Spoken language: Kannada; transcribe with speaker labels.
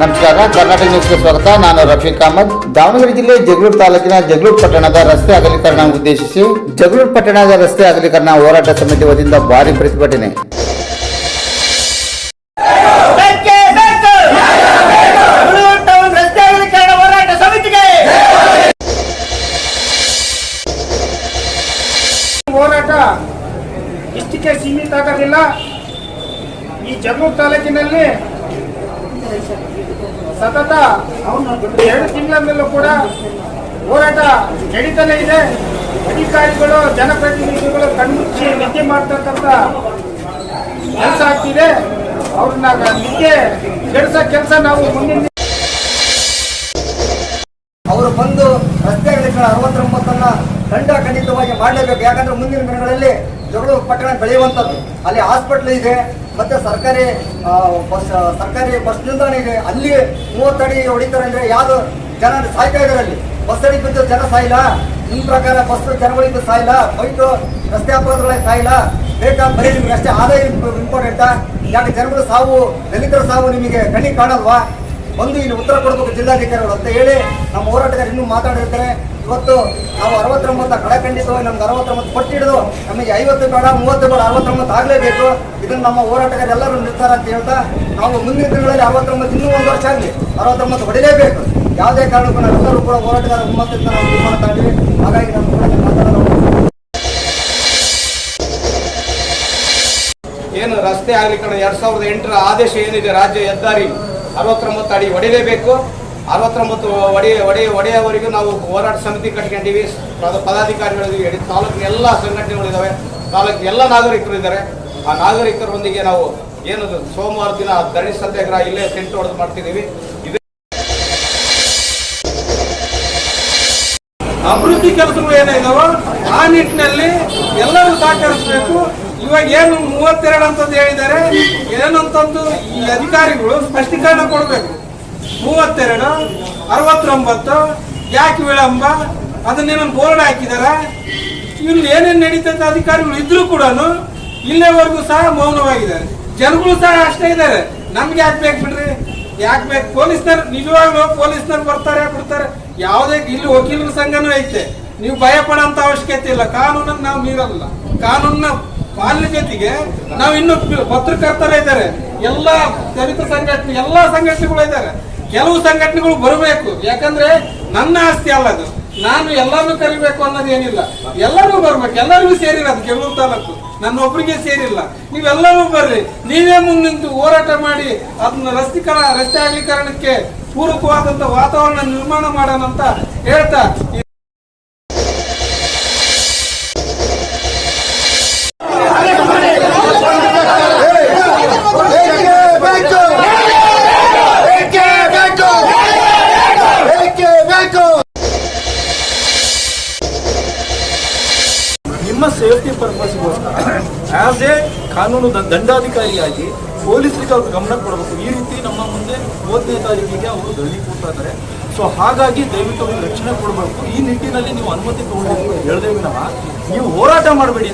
Speaker 1: ನಮಸ್ಕಾರ, ಕರ್ನಾಟಕ ನ್ಯೂಸ್ಗೆ ಸ್ವಾಗತ. ನಾನು ರಫೀಕ್ ಅಹಮದ್. ದಾವಣಗೆರೆ ಜಿಲ್ಲೆ ಜಗಳೂರು ತಾಲೂಕಿನ ಜಗಳೂರು ಪಟ್ಟಣದ ರಸ್ತೆ ಅಗಲೀಕರಣ ಉದ್ದೇಶಿಸಿ ಜಗಳೂರು ಪಟ್ಟಣದ ರಸ್ತೆ ಅಗಲೀಕರಣ ಹೋರಾಟ ಸಮಿತಿ ವತಿಯಿಂದ ಭಾರಿ ಪ್ರತಿಭಟನೆ.
Speaker 2: ಹೋರಾಟ
Speaker 3: ಇಷ್ಟಕ್ಕೆ ಸೀಮಿತ ಆಗೋದಿಲ್ಲ. ಈ ಜಗಳೂರು ತಾಲೂಕಿನಲ್ಲಿ ಸತತ ಎರಡು ತಿಂಗಳಲ್ಲೂ ಕೂಡ ಹೋರಾಟ ನಡೀತಾನೆ ಇದೆ. ಅಧಿಕಾರಿಗಳು, ಜನಪ್ರತಿನಿಧಿಗಳು ಕಣ್ಮುಚ್ಚಿ ನಿದ್ದೆ ಮಾಡ್ತಕ್ಕಂಥ ಕೆಲಸ ಆಗ್ತಿದೆ. ಅವ್ರನ್ನ ನಿದ್ದೆ ಕೆಡಿಸೋ ಕೆಲಸ ನಾವು ಮುಂದಿನ
Speaker 4: ಅವರು ಬಂದು ರಸ್ತೆ ಅಗಲೀಕರಣ ಅರವತ್ತೊಂಬತ್ತನ್ನ ದಂಡ ಖಂಡಿತವಾಗಿ ಮಾಡಲೇಬೇಕು. ಯಾಕಂದ್ರೆ ಮುಂದಿನ ದಿನಗಳಲ್ಲಿ ಜಗಳೂರು ಪಟ್ಟಣ ಬೆಳೆಯುವಂಥದ್ದು. ಅಲ್ಲಿ ಹಾಸ್ಪಿಟ್ಲ್ ಇದೆ. ಮತ್ತೆ ಸರ್ಕಾರಿ ಬಸ್ ಸರ್ಕಾರಿ ಬಸ್ ನಿಲ್ದಾಣ ಇದೆ ಅಲ್ಲಿ ಮೂವತ್ತಡಿ ಹೊಡಿತಾರೆ ಅಂದ್ರೆ ಯಾವ್ದು ಜನ ಸಾಯ್ತಾ ಇದಾರೆ ಅಲ್ಲಿ? ಬಸ್ ಅಡಿ ಬಿದ್ದು ಜನ ಸಾಯಿಲ್ಲ ಈ ಪ್ರಕಾರ ಬಸ್ ಜನಗಳಿದ್ದು ಸಾಯಿಲ್ಲ ಬೈಕ್ ರಸ್ತೆ ಅಪರಾಧಗಳಿಗೆ ಸಾಯಿಲ್ಲ ಬೇಕಾ? ಬರೀ ನಿಮ್ಗೆ ಅಷ್ಟೇ ಆದಾಯ ಇಂಪಾರ್ಟೆಂಟಾ ಯಾಕೆ ಜನಗಳ ಸಾವು, ದಲಿತರ ಸಾವು ನಿಮಗೆ ಕಣ್ಣಿಗೆ ಕಾಣಲ್ವಾ? ಒಂದು ಇಲ್ಲಿ ಉತ್ತರ ಕೊಡಬೇಕು ಜಿಲ್ಲಾಧಿಕಾರಿಗಳು ಅಂತ ಹೇಳಿ ನಮ್ಮ ಹೋರಾಟಗಾರ ಇನ್ನೂ ಮಾತಾಡಿರ್ತಾರೆ ಇವತ್ತು ನಾವು ಅರವತ್ತೊಂಬತ್ತ ಕಡಖಂಡಿತವಾಗಿ ನಮ್ಗೆ ಅರವತ್ತೊಂಬತ್ತು ಪಟ್ಟಿ ಹಿಡಿದು ನಮಗೆ ಐವತ್ತು ಬೇಡ, ಮೂವತ್ತು ಬೇಡ, ಅರವತ್ತೊಂಬತ್ತು ಆಗಲೇಬೇಕು. ಇದನ್ನು ನಮ್ಮ ಹೋರಾಟಗಾರ ಎಲ್ಲರೂ ನಿರ್ಧಾರ ಅಂತ ಹೇಳ್ತಾ ನಾವು ಮುಂದಿನ ತಿಂಗಳಲ್ಲಿ ಅರವತ್ತೊಂಬತ್ತು ಇನ್ನೂ ಒಂದು ವರ್ಷ ಆಗಲಿ ಅರವತ್ತೊಂಬತ್ತು ಹೊಡಿಲೇಬೇಕು. ಯಾವುದೇ ಕಾರಣಕ್ಕೂ ನಾವೆಲ್ಲರೂ ಕೂಡ ಹೋರಾಟಗಾರ ಒಮ್ಮತದಿಂದ ನಾವು ತೀರ್ಮಾನ ತಗೊಂಡ್ವಿ ಹಾಗಾಗಿ ನಮ್ಮ
Speaker 5: ಏನು ರಸ್ತೆ ಅಗಲೀಕರಣ ಎರಡ್ ಸಾವಿರದ ಎಂಟರ ಆದೇಶ ಏನಿದೆ, ರಾಜ್ಯ ಹೆದ್ದಾರಿ ಅರವತ್ತೊಂಬತ್ತು ಅಡಿ ಹೊಡಿಲೇಬೇಕು. ಅರವತ್ತೊಂಬತ್ತು ಒಡೆಯ ಒಡೆಯ ಒಡೆಯವರೆಗೂ ನಾವು ಹೋರಾಟ ಸಮಿತಿ ಕಟ್ಕೊಂಡಿವಿ ಪದ- ಪದಾಧಿಕಾರಿಗಳಿದ್ದೀವಿ ತಾಲೂಕಿನ ಎಲ್ಲ ಸಂಘಟನೆಗಳಿದ್ದಾವೆ. ತಾಲೂಕಿನ ಎಲ್ಲ ನಾಗರಿಕರು ಇದ್ದಾರೆ. ಆ ನಾಗರಿಕರೊಂದಿಗೆ ನಾವು ಏನು ಸೋಮವಾರ ದಿನ ಧರಣಿ ಸತ್ಯಾಗ್ರಹ ಇಲ್ಲೇ ಸೆಂಟ್ ಹೊಡೆದು ಮಾಡ್ತಿದ್ದೀವಿ.
Speaker 3: ಅಭಿವೃದ್ಧಿ ಕೆಲಸಗಳು ಏನಿದಾವೋ ಆ ನಿಟ್ಟಿನಲ್ಲಿ ಎಲ್ಲರೂ ಸಹಕರಿಸಬೇಕು. ಇವಾಗ ಏನು ಮೂವತ್ತೆರಡು ಅಂತಂದು ಹೇಳಿದ್ದಾರೆ. ಏನಂತಂದು ಈ ಅಧಿಕಾರಿಗಳು ಸ್ಪಷ್ಟೀಕರಣ ಕೊಡಬೇಕು. ಮೂವತ್ತೆರಡು, ಅರವತ್ತೊಂಬತ್ತು, ಯಾಕೆ ವಿಳಂಬ? ಅದನ್ನೇನೊಂದು ಬೋರ್ಡ್ ಹಾಕಿದಾರ? ಇಲ್ಲಿ ಏನೇನು ನಡೀತದೆ ಅಧಿಕಾರಿಗಳು ಇದ್ರೂ ಕೂಡ ಇಲ್ಲೇವರೆಗೂ ಸಹ ಮೌನವಾಗಿದ್ದಾರೆ. ಜನಗಳು ಸಹ ಅಷ್ಟೇ ಇದ್ದಾರೆ. ನಮ್ಗೆ ಯಾಕೆ ಬೇಕು ಬಿಡ್ರಿ? ಯಾಕೆ ಬೇಕು? ಪೊಲೀಸ್ನರ್ ನಿಜವಾಗ್ಲೂ ಪೊಲೀಸ್ನರ್ ಬರ್ತಾರೆ ಬಿಡ್ತಾರೆ? ಯಾವುದೇ ಇಲ್ಲಿ ವಕೀಲರ ಸಂಘನೂ ಐತೆ. ನೀವು ಭಯ ಪಡೋಂತ ಅವಶ್ಯಕತೆ ಇಲ್ಲ. ಕಾನೂನನ್ನ ನಾವು ಮೀರಲ್ಲ. ಕಾನೂನ ಪಾಲನೆ ಜೊತೆಗೆ ನಾವು ಇನ್ನು ಪತ್ರಕರ್ತರ ಇದ್ದಾರೆ. ಎಲ್ಲ ದಲಿತ ಸಂಘಟನೆ ಎಲ್ಲ ಸಂಘಟನೆಗಳು ಇದ್ದಾರೆ. ಕೆಲವು ಸಂಘಟನೆಗಳು ಬರಬೇಕು. ಯಾಕಂದ್ರೆ ನನ್ನ ಆಸ್ತಿ ಅಲ್ಲ ಅದು. ನಾನು ಎಲ್ಲಾನು ಕರಿಬೇಕು ಅನ್ನೋದು ಏನಿಲ್ಲ. ಎಲ್ಲರೂ ಬರ್ಬೇಕು. ಎಲ್ಲರಿಗೂ ಸೇರಿರೋದು ಕೆಲವು ತಾಲೂಕು. ನನ್ನ ಒಬ್ಬರಿಗೆ ಸೇರಿಲ್ಲ. ನೀವೆಲ್ಲರೂ ಬರ್ರಿ. ನೀವೇ ಮುಂದೆ ನಿಂತು ಹೋರಾಟ ಮಾಡಿ ಅದನ್ನ ರಸ್ತೆ ರಸ್ತೆ ಅಗಲೀಕರಣಕ್ಕೆ ಪೂರಕವಾದಂತ ವಾತಾವರಣ ನಿರ್ಮಾಣ ಮಾಡೋಣ ಅಂತ ಹೇಳ್ತಾ
Speaker 6: ಪರ್ಪಸ್ಗೋಸ್ಕರ. ಆಸ್ ಎ ಕಾನೂನು ದಂಡಾಧಿಕಾರಿಯಾಗಿ ಪೊಲೀಸರಿಗೆ ಅವ್ರು ಗಮನ ಕೊಡಬೇಕು. ಈ ರೀತಿ ನಮ್ಮ ಮುಂದೆ ಮೂವತ್ತನೇ ತಾರೀಕಿಗೆ ಅವರು ದಳ್ಳಿ ಕೊಡ್ತಾ ಇದ್ದಾರೆ. ಸೊ ಹಾಗಾಗಿ ದಯವಿಟ್ಟು ಅವ್ರಿಗೆ ರಕ್ಷಣೆ ಕೊಡಬೇಕು. ಈ ನಿಟ್ಟಿನಲ್ಲಿ ನೀವು ಅನುಮತಿ ತಗೊಳ್ಬೇಕು ಹೇಳ್ದೆ ವಿನಃ ನೀವು ಹೋರಾಟ ಮಾಡಬೇಡಿ.